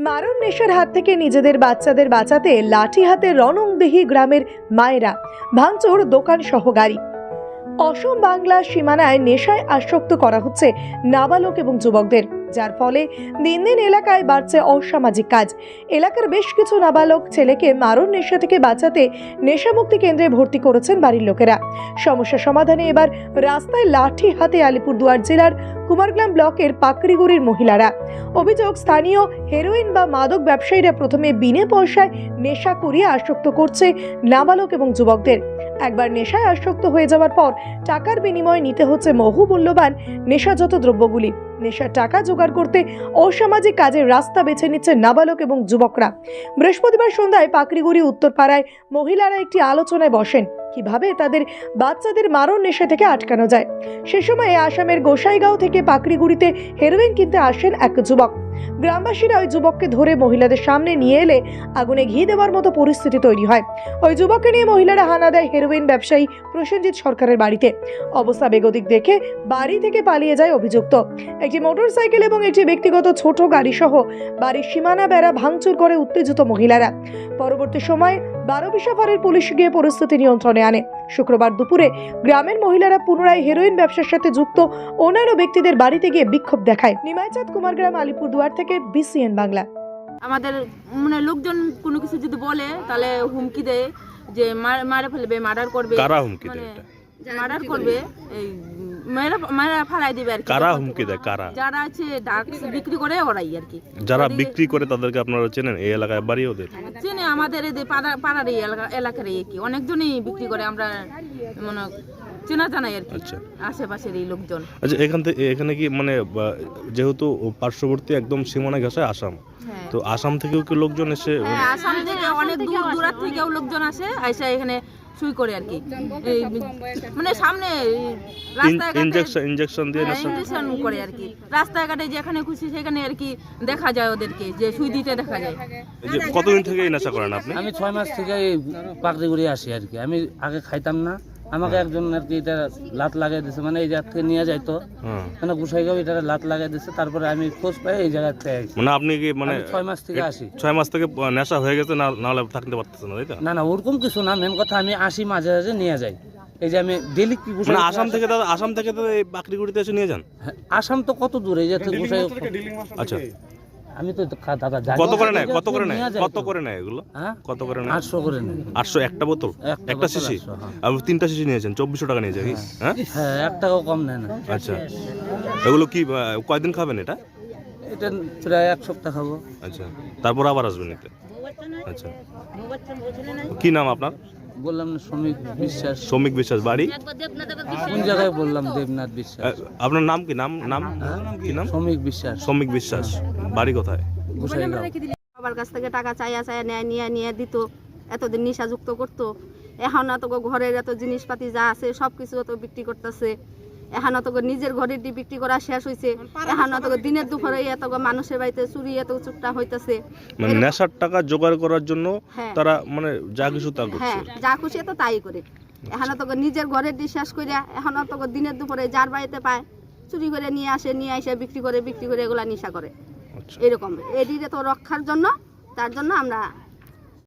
মারণ নেশার হাত থেকে নিজেদের বাচ্চাদের বাঁচাতে লাঠি হাতে রণংদেহী গ্রামের মায়েরা ভাঙচুর, দোকান সহ গাড়ি। অসম বাংলা সীমানায় নেশায় আসক্ত করা হচ্ছে নাবালক এবং যুবকদের। যার ফলে দিন দিন এলাকায় বাড়ছে অসামাজিক কাজ। এলাকার বেশ কিছু নাবালক ছেলেকে মারণ নেশা থেকে বাঁচাতে নেশামুক্তি কেন্দ্রে ভর্তি করেছেন বাড়ির লোকেরা। সমস্যা সমাধানে এবার রাস্তায় লাঠি হাতে আলিপুরদুয়ার জেলার কুমারগ্রাম ব্লকের পাকড়িগুড়ির মহিলারা। অভিযোগ, স্থানীয় হেরোইন বা মাদক ব্যবসায়ীরা প্রথমে বিনে পয়সায় নেশা করিয়ে আসক্ত করছে নাবালক এবং যুবকদের। একবার নেশায় আসক্ত হয়ে যাওয়ার পর টাকার বিনিময়ে নিতে হচ্ছে বহু মূল্যবান নেশাজাত দ্রব্যগুলি। নেশার টাকা জোগাড় করতে অসামাজিক কাজের রাস্তা বেছে নিচ্ছে নাবালক এবং যুবকরা। বৃহস্পতিবার সন্ধ্যায় পাকড়িগুড়ি উত্তরপাড়ায় মহিলারা একটি আলোচনায় বসেন। কীভাবে তাদের বাচ্চাদের মারণ নেশা থেকে আটকানো যায়। সে সময়ে আসামের গোসাইগাঁও থেকে পাকড়িগুড়িতে হেরোইন কিনতে আসেন এক যুবক। গ্রামবাসীরা ওই যুবককে ধরে মহিলাদের সামনে নিয়ে এলে আগুনে ঘি দেওয়ার মতো পরিস্থিতি তৈরি হয়। ওই যুবককে নিয়ে মহিলারা হানা দেয় হেরোইন ব্যবসায়ী প্রসেনজিৎ সরকারের বাড়িতে। অবস্থা বেগতিক দেখে বাড়ি থেকে পালিয়ে যায় অভিযুক্ত। একটি মোটরসাইকেল এবং একটি ব্যক্তিগত ছোট গাড়ি সহ বাড়ির সীমানা বেড়া ভাঙচুর করে উত্তেজিত মহিলারা। পরবর্তী সময়ে বারো বিশাফারের পুলিশ গিয়ে পরিস্থিতি নিয়ন্ত্রণে আনে। শুক্রবার দুপুরে গ্রামের মহিলারা পুনরায় হেরোইন ব্যবসার সাথে যুক্ত অন্যান্য ব্যক্তিদের বাড়িতে গিয়ে বিক্ষোভ দেখায়। নিমাইচাঁদ কুমারগ্রাম আলিপুরদুয়ার থেকে বিসিএন বাংলা। আমাদের মানে লোকজন কোনো কিছু যদি বলে তাহলে হুমকি দেয় যে মার- মারে ফেলবে মার্ডার করবে। কারা হুমকি মানে দেয় মার্ডার করবে এই ফালাই দিবে আর কারা হুমকি দেয়? কারা? যারা আছে ড্রাগস বিক্রি করে ওরাই আর কি। যারা বিক্রি করে তাদেরকে আপনারা চেনেন? এই এলাকায় বাড়ি ওদের? চেনে আমাদের এই পাড়া পাড়ার এই এলাকা এলাকার এই কি। অনেকজনই বিক্রি করে আমরা মানে চেনা জানাই আর কি। আচ্ছা। আশেপাশের এই লোকজন। আচ্ছা এখান থেকে এখানে কি মানে যেহেতু পার্শ্ববর্তী একদম সীমানা ঘাসে আসাম হ্যাঁ। তো আসাম থেকেও কি লোকজন এসে হ্যাঁ আসাম থেকে অনেক দূর দূরাত থেকেও লোকজন আসে আইসা এখানে শুই করে আর কি। এই মানে সামনে রাস্তাঘাটে ইনজেকশন ইনজেকশন দিয়ে হ্যাঁ, করে আর কি। রাস্তাঘাটে যেখানে খুশি সেখানে আর কি দেখা যায় ওদেরকে যে সুই দিতে দেখা যায়। যে কতদিন থেকে এই নেশা করেন আপনি? আমি ছয় মাস থেকে এই পাকড়ি ঘুরে আসি আর কি। আমি আগে খাইতাম না আমাকে একজন আর কি এটা লাত লাগাই দিছে মানে এই জায়গা থেকে নিয়ে যাইতো। হ্যাঁ মানে গুসাইগাঁও এটা লাত লাগাই দিছে তারপরে আমি খোঁজ পাই এই জায়গা থেকে মানে আপনি কি মানে ছয় মাস থেকে আসি। ছয় মাস থেকে নেশা হয়ে গেছে না নাহলে থাকতে পারতেছেন না তাই তো? না না ওরকম কিছু না মেন কথা আমি আসি মাঝে মাঝে নিয়ে যাই। এই যে আমি ডেলি কি গুসাই মানে আসাম থেকে দাদা আসাম থেকে তো এই বাকরিগুড়িতে এসে নিয়ে যান? হ্যাঁ, আসাম তো কত দূরে এই যে গুসাই আচ্ছা। আমি তো দাদা জানি কত করে নেয়? কত করে নেয় কত করে নেয় এগুলো? হ্যাঁ? কত করে নেয়? আটশো করে নেয়। আটশো একটা বোতল? একটা শিশি 800, হ্যাঁ। আপনি তিনটা শিশি নিয়েছেন? চব্বিশশো টাকা নিয়েছে কি হ্যাঁ। হ্যাঁ? এক টাকাও কম নেয় না। আচ্ছা। এগুলো কি কয়দিন খাবেন এটা? এটা প্রায় এক সপ্তাহ খাব। আচ্ছা। তারপর আবার আসবেন নিতে আচ্ছা। কি নাম আপনার? বললাম না শ্রমিক বিশ্বাস। শ্রমিক বিশ্বাস বাড়ি? কোন জায়গায় বললাম দেবনাথ বিশ্বাস? আপনার নাম কি? নাম নাম কি? নাম? শ্রমিক বিশ্বাস। শ্রমিক বিশ্বাস। বাড়ি কোথায়? গোসাইগাঁও কাছ থেকে টাকা চাইয়া চাইয়া নেয় নিয়ে নিয়ে দিত। এতদিন নিশাযুক্ত করতো। এখন এত ঘরের এত জিনিসপাতি যা আছে সবকিছু তো বিক্রি করতেছে। এখন এত নিজের ঘরের দি বিক্রি করা শেষ হয়েছে এখন এত দিনের দুপুরে এত মানুষের বাড়িতে চুরি এত চুপটা হইতেছে। মানে নেশার টাকা জোগাড় করার জন্য হ্যাঁ। তারা মানে যা কিছু তা করছে। হ্যাঁ যা খুশি তো তাই করে। এখন তো নিজের ঘরের দি শেষ করে এখন তো দিনের দুপুরে যার বাড়িতে পায় চুরি করে নিয়ে আসে নিয়ে আসে বিক্রি করে বিক্রি করে এগুলা নিশা করে। আচ্ছা। এরকম। এটিরে তো রক্ষার জন্য তার জন্য আমরা